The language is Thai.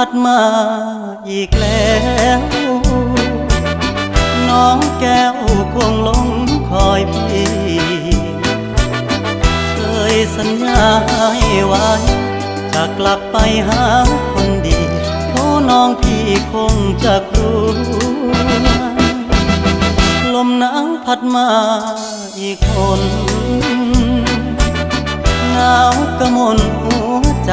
พัดมาอีกแล้ว น้องแก้วคงลงคอยพี่ เคยสัญญาให้ไว้ จะกลับไปหาคนดีโทน้องพี่คงจะกลัวลมหนาวพัดมาอีกคนหนาวกระมนหัวใจ